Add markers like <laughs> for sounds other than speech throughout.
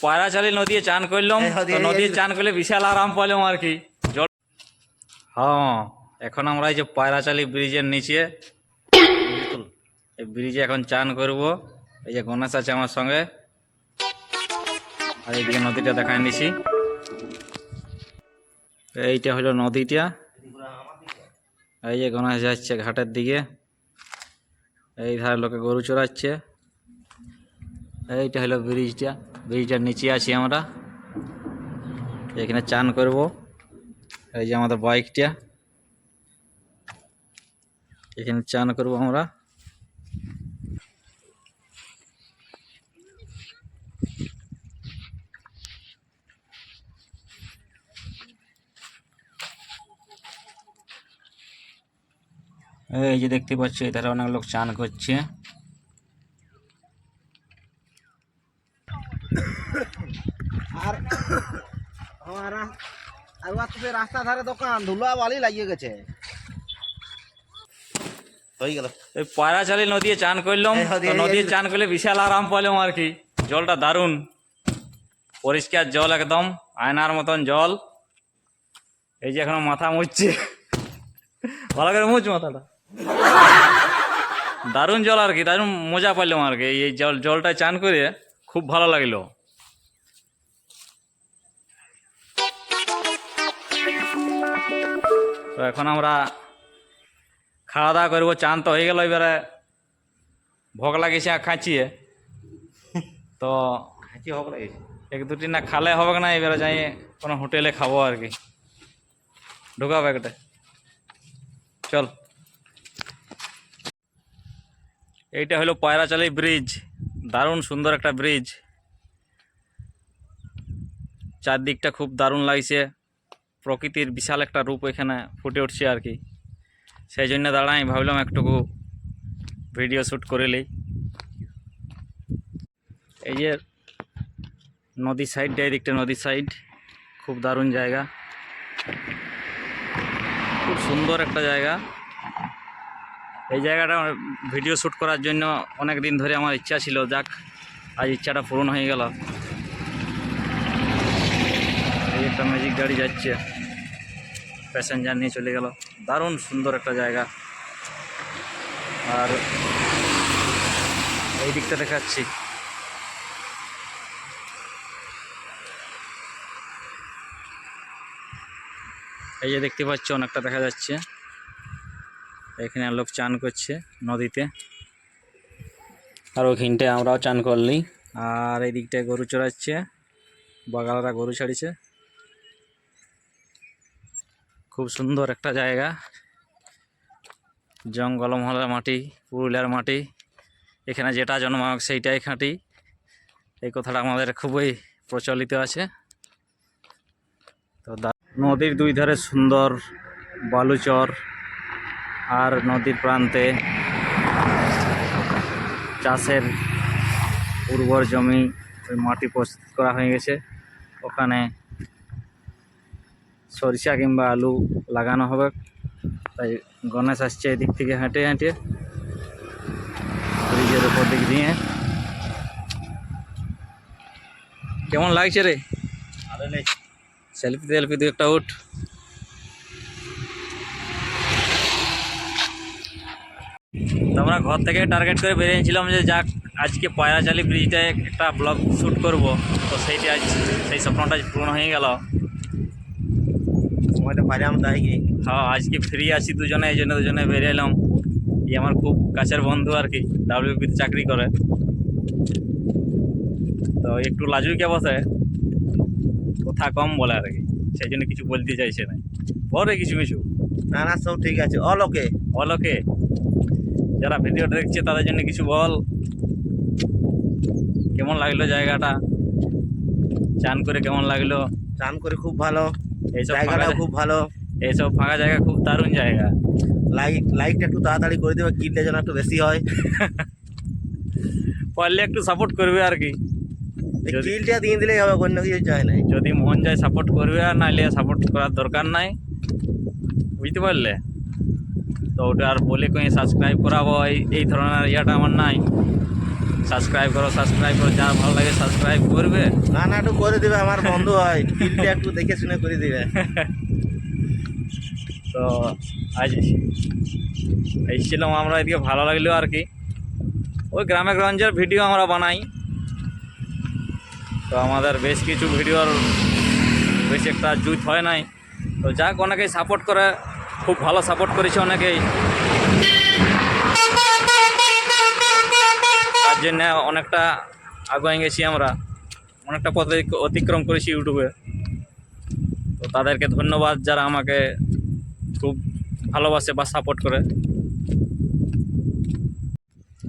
পয়রাচালি নদী চান করলাম এই নদী- চান করলে বিশাল আরাম পেলাম আর কি। জল হ্যাঁ এখন আমরা এই যে পয়রাচালি ব্রিজের নিচে এই ব্রিজে এখন চান করব। এই যে গণেশ আছে আমার সঙ্গে। আর এইদিকে নদীটা দেখায় নিছি। এইটা হলো নদীটা। এই যে গণেশ যাচ্ছে ঘাটের দিকে। এই ধারে লোকে গরু চড়াচ্ছে। এইটা হলো ব্রিজটা। ব্রিজটার নিচে আছি আমরা। এখানে চান করব। এই যে আমাদের বাইকটা। এখানে চান করব আমরা। এই যে দেখতে পাচ্ছ, এধারে অনেক লোক চান করছে। আর আমার আর তো রাস্তা ধারে দোকান ধুলা বালি লাগিয়ে গেছে। হয়ে গেল। পয়রাচালি চান করলাম চান করলে বিশাল আরাম পেলাম আর কি। জলটা দারুণ। পরিষ্কার জল একদম আয়নার মতন জল। এই যে এখনও মাথা মুছছে। ভালো করে মুছ মাথাটা। দারুণ জল আর কি দারুণ মজা পাইলাম আর কি। এই জল জলটা চান করে খুব ভালো লাগল। তো এখন আমরা খাওয়া দাওয়া করব চান তো হয়ে গেল এবারে। ভোগ লাগিয়েছে আর খাঁচিয়ে। তো হাঁচি হোক লাগিয়েছে এক দুটি না খালে হবে না এবারে যাই কোনো হোটেলে খাব আর কি। ঢুকাবো একটা। চল। এইটা হলো পয়রাচালি ব্রিজ। দারুণ সুন্দর একটা ব্রিজ। চারদিকটা খুব দারুণ লাগছে। প্রকৃতির বিশাল একটা রূপ এখানে ফুটে উঠছে আর কি। সেই জন্য দাঁড়াই, ভাবলাম একটুকু ভিডিও শ্যুট করে লই এই যে নদীর সাইডটা এদিকটা নদীর সাইড খুব দারুণ জায়গা। খুব সুন্দর একটা জায়গা। এই জায়গাটা ভিডিও শ্যুট করার জন্য অনেক দিন ধরে আমার ইচ্ছা ছিল, যাক, আজ ইচ্ছাটা পূরণ হয়ে গেল। এই একটা ম্যাজিক গাড়ি যাচ্ছে। প্যাসেঞ্জার নিয়ে চলে গেল। দারুণ সুন্দর একটা জায়গা। আর এই দিকটা দেখাচ্ছি। এই যে দেখতে পাচ্ছ, অনেকটা দেখা যাচ্ছে। এখানে লোক চান করছে নদীতে। আর ওইখানটায় আমরাও চান করলি। আর এই দিকটায় গরু চড়াচ্ছে। বাগালরা গরু ছাড়িছে। খুব সুন্দর একটা জায়গা। জঙ্গলমহলের মাটি, পুরুলিয়ার মাটি। এখানে যেটা জন্মাক সেইটাই খাঁটি। এই কথাটা আমাদের খুবই প্রচলিত আছে। তো নদীর দুই ধারে সুন্দর বালুচর আর নদীর প্রান্তে চাষের উর্বর জমি ওই মাটি প্রস্তুত করা হয়ে গেছে। ওখানে সরিষা কিংবা আলু লাগানো হবে। তাই গণেশ আসছে এদিক থেকে হেঁটে হেঁটে। ব্রিজের উপর দিক দিয়ে। কেমন লাগছে রে? সেলফি সেলফি দু একটা উঠ। আমরা ঘর থেকে টার্গেট করে বেরিয়েছিলাম যে যাক আজকে পয়রাচালি ব্রিজটায় একটা ব্লগ শ্যুট করব। তো সেইটা আজ সেই স্বপ্নটা পূরণ হয়ে গেল। সময়টা পারে আমি তাই কি হ্যাঁ আজকে ফ্রি আছি দুজনে এই জন্য দুজনে বেরিয়ে এলাম। ই আমার খুব কাছের বন্ধু আর কি ডাব্লিউপিতে চাকরি করে। তো একটু লাজুকে বসে কথা কম বলে আর কি সেই জন্য কিছু বলতে চাইছে না। পরে কিছু কিছু। না না সব ঠিক আছে। অলোকে বলোকে যারা ভিডিওটা দেখছে তাদের জন্য কিছু বল। কেমন লাগল জায়গাটা? চান করে কেমন লাগল? চান করে খুব ভালো। জায়গাটাও ফাঁকা খুব ভালো। এইসব ফাঁকা জায়গা খুব দারুণ জায়গা। লাইক লাইকটা একটু তাড়াতাড়ি করে দেবে কিনলে যেন একটু বেশি হয়। <laughs> পারলে একটু সাপোর্ট করবে আর কি। যদি- কিলটা দিয়ে দিলেই হবে অন্য কিছু চাই নাই। যদি মন যায় সাপোর্ট করবে আর নাইলে সাপোর্ট করার দরকার নাই। বুঝতে পারলে? তো ওটা আর বলে কই সাবস্ক্রাইব করাবো এই এই ধরনের ইয়াটা আমার নাই। সাবস্ক্রাইব করো সাবস্ক্রাইব করো যা ভালো লাগে সাবস্ক্রাইব করবে। না না একটু করে দিবে আমার বন্ধু হয়। ফিল্ডটা একটু দেখে শুনে করে দিবে। <laughs> তো আজ এসেছিলাম আমরা এদিকে ভালো লাগল আর কি। ওই গ্রামে গঞ্জের ভিডিও আমরা বানাই। তো আমাদের বেশ কিছু ভিডিওর বেশ একটা জুত হয় নাই। তো যাক অনেকেই সাপোর্ট করে খুব ভালো সাপোর্ট করেছে অনেকেই। জন্য অনেকটা আগুয়ে গেছি আমরা। অনেকটা পথ অতিক্রম করেছি ইউটিউবে তো তাদেরকে ধন্যবাদ যারা আমাকে খুব ভালোবাসে বা সাপোর্ট করে।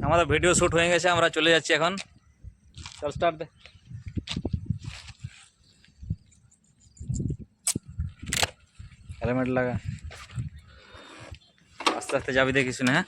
আমাদের ভিডিও শ্যুট হয়ে গেছে, আমরা চলে যাচ্ছি এখন। চল স্টার্ট হেলমেট লাগা। আস্তে আস্তে যাবি দেখিস না হ্যাঁ?